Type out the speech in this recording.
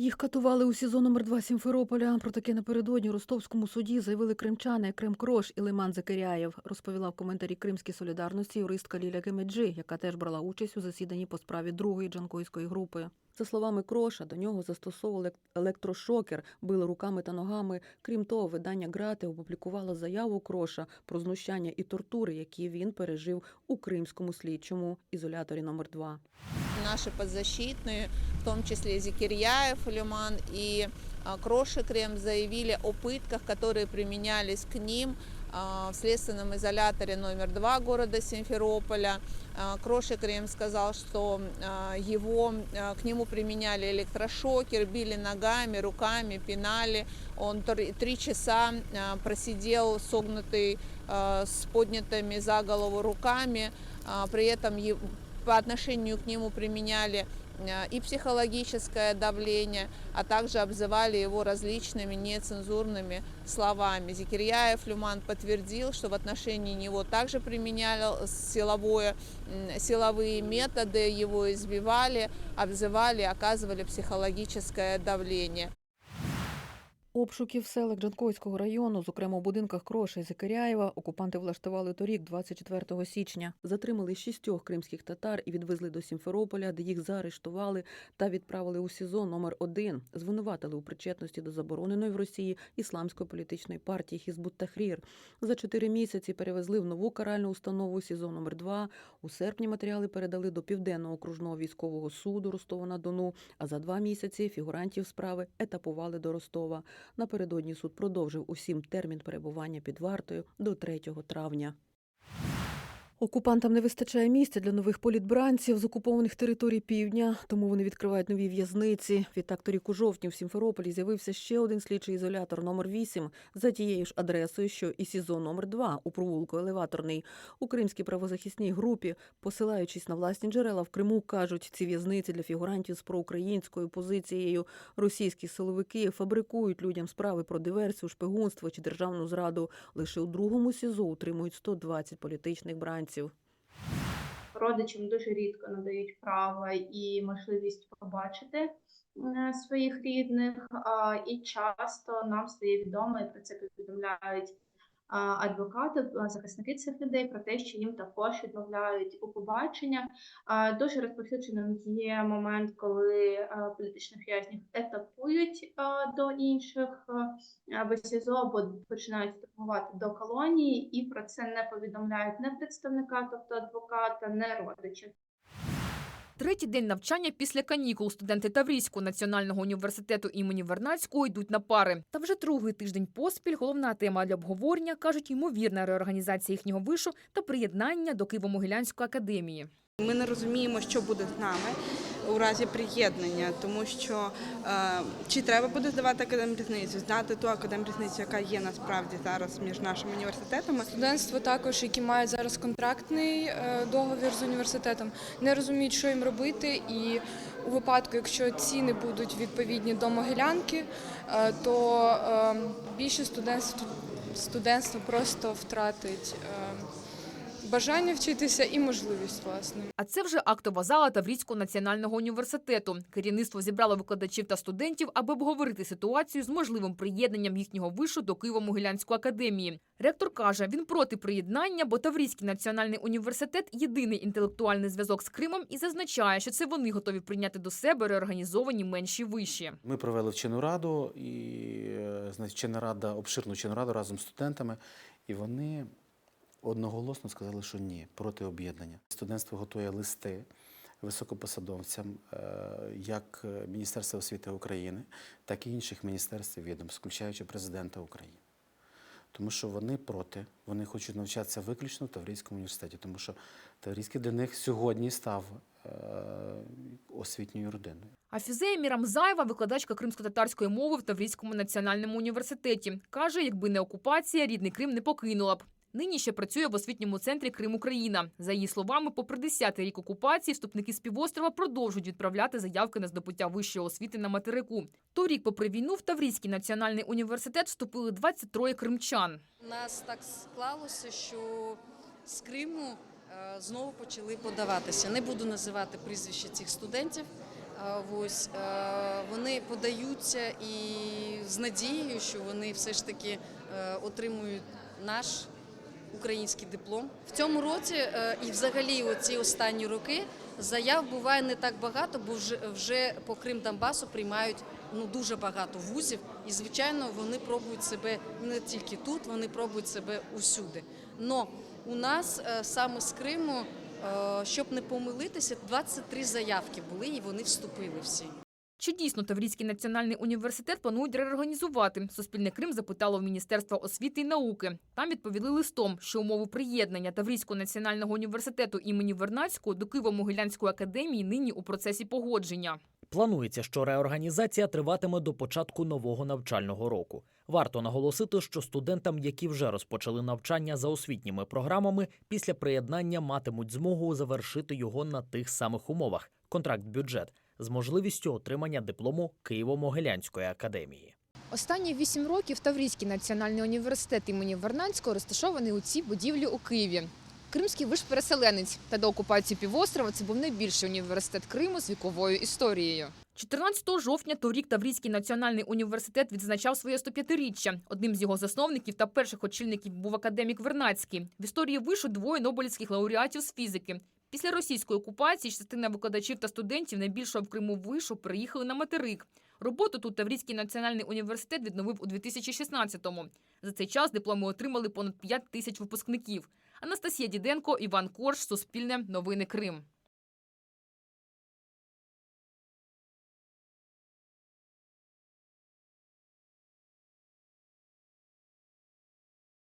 Їх катували у СІЗО номер 2 Сімферополя. Про таке напередодні ростовському суді заявили кримчани Крим Крош і Лиман Закиряєв, розповіла в коментарі Кримській солідарності юристка Ліля Кемеджи, яка теж брала участь у засіданні по справі другої джанкойської групи. За словами Кроша, до нього застосовували електрошокер, били руками та ногами. Крім того, видання Грати опублікувало заяву Кроша про знущання і тортури, які він пережив у кримському слідчому ізоляторі номер 2 наши подзащитные, в том числе Зикирьяев Лиман и а, Кроши Крем, заявили о пытках, которые применялись к ним а, в следственном изоляторе номер два города Симферополя. А, Кроши Крем сказал, что а, его, а, к нему применяли электрошокер, били ногами, руками, пинали. Он тр- три часа а, просидел согнутый а, с поднятыми за голову руками. А, При этом е- по отношению к нему применяли э, и психологическое давление, а также обзывали его различными нецензурными словами. Зикирьяев Люман подтвердил, что в отношении него также применяли силовое, м, силовые методы, его избивали, обзывали, оказывали психологическое давление. Обшуків селах Джанкойського району, зокрема у будинках Кроша і Закиряєва, окупанти влаштували торік, 24 січня. Затримали шістьох кримських татар і відвезли до Сімферополя, де їх заарештували та відправили у СІЗО номер 1 Звинуватили у причетності до забороненої в Росії ісламської політичної партії Хізбут Тахрір. За чотири місяці перевезли в нову каральну установу СІЗО номер 2 У серпні матеріали передали до Південного окружного військового суду Ростова-на-Дону, а за два місяці фігурантів справи етапували до Ростова. Напередодні суд продовжив усім термін перебування під вартою до 3 травня. Окупантам не вистачає місця для нових політбранців з окупованих територій півдня, тому вони відкривають нові в'язниці. Відтак торік у жовтні в Сімферополі з'явився ще один слідчий ізолятор номер 8 за тією ж адресою, що і СІЗО номер 2 у провулку Елеваторний. У кримській правозахисній групі, посилаючись на власні джерела в Криму, кажуть, ці в'язниці для фігурантів з проукраїнською позицією російські силовики фабрикують людям справи про диверсію, шпигунство чи державну зраду. Лише у другому СІЗО утримують 120 політичних бранців. Родичам дуже рідко надають право і можливість побачити е, своїх рідних, і часто нам стає відомо, і про це повідомляють адвокати, захисники цих людей про те, що їм також відмовляють у побачення. Дуже розповсюдженим є момент, коли політичних в'язнів етапують до інших або СІЗО, або починають етапувати до колонії, і про це не повідомляють не представника, тобто адвоката, не родичів. Третій день навчання після канікул студенти Таврійського національного університету імені Вернацького йдуть на пари. Та вже другий тиждень поспіль головна тема для обговорення кажуть ймовірна реорганізація їхнього вишу та приєднання до Києво-Могилянської академії. Ми не розуміємо, що буде з нами у разі приєднання, тому що е, чи треба буде здавати академрізницю, здати ту академрізницю, яка є насправді зараз між нашими університетами. Студентство також, які мають зараз контрактний е, договір з університетом, не розуміють, що їм робити, і у випадку, якщо ціни будуть відповідні до Могилянки, е, то більше студентство, просто втратить бажання вчитися і можливість власне. А це вже актова зала Таврійського національного університету. Керівництво зібрало викладачів та студентів, аби обговорити ситуацію з можливим приєднанням їхнього вишу до Києво-Могилянської академії. Ректор каже, він проти приєднання, бо Таврійський національний університет єдиний інтелектуальний зв'язок з Кримом і зазначає, що це вони готові прийняти до себе реорганізовані менші виші. Ми провели вчену раду, і е, значить, вчена рада, обширну вчену раду разом з студентами, і вони одноголосно сказали, що ні, проти об'єднання. Студентство готує листи високопосадовцям, е, як Міністерства освіти України, так і інших міністерств і відомств, включаючи президента України. Тому що вони проти, вони хочуть навчатися виключно в Таврійському університеті, тому що Таврійський для них сьогодні став е, освітньою родиною. Афізея Мірамзаєва, викладачка кримсько-татарської мови в Таврійському національному університеті, каже, якби не окупація, рідний Крим не покинула б. Нині ще працює в освітньому центрі Крим Україна. За її словами, попри 10-й рік окупації, вступники з півострова продовжують відправляти заявки на здобуття вищої освіти на материку. Торік, попри війну, в Таврійський національний університет вступили 23 кримчан. У нас так склалося, що з Криму е, знову почали подаватися. Не буду називати прізвища цих студентів, ось, е, вони подаються і з надією, що вони все ж таки е, отримують наш український диплом. В цьому році е, і взагалі оці останні роки заяв буває не так багато, бо вже, вже по Крим Донбасу приймають ну, дуже багато вузів. І, звичайно, вони пробують себе не тільки тут, вони пробують себе усюди. Но у нас е, саме з Криму, е, щоб не помилитися, 23 заявки були і вони вступили всі. Чи дійсно Таврійський національний університет планують реорганізувати? Суспільне Крим запитало в Міністерства освіти і науки. Там відповіли листом, що умови приєднання Таврійського національного університету імені Вернадського до Києво-Могилянської академії нині у процесі погодження. Планується, що реорганізація триватиме до початку нового навчального року. Варто наголосити, що студентам, які вже розпочали навчання за освітніми програмами, після приєднання матимуть змогу завершити його на тих самих умовах контракт-бюджет з можливістю отримання диплому Києво-Могилянської академії. Останні вісім років Таврійський національний університет імені Вернадського розташований у цій будівлі у Києві. Кримський виш переселенець та до окупації півострова це був найбільший університет Криму з віковою історією. 14 жовтня торік Таврійський національний університет відзначав своє 105-річчя. Одним з його засновників та перших очільників був академік Вернацький. В історії вишу двоє нобелівських лауреатів з фізики. Після російської окупації частина викладачів та студентів найбільшого в Криму вишу приїхали на материк. Роботу тут Таврійський національний університет відновив у 2016-му. За цей час дипломи отримали понад 5 тисяч випускників. Анастасія Діденко, Іван Корж, Суспільне, Новини Крим.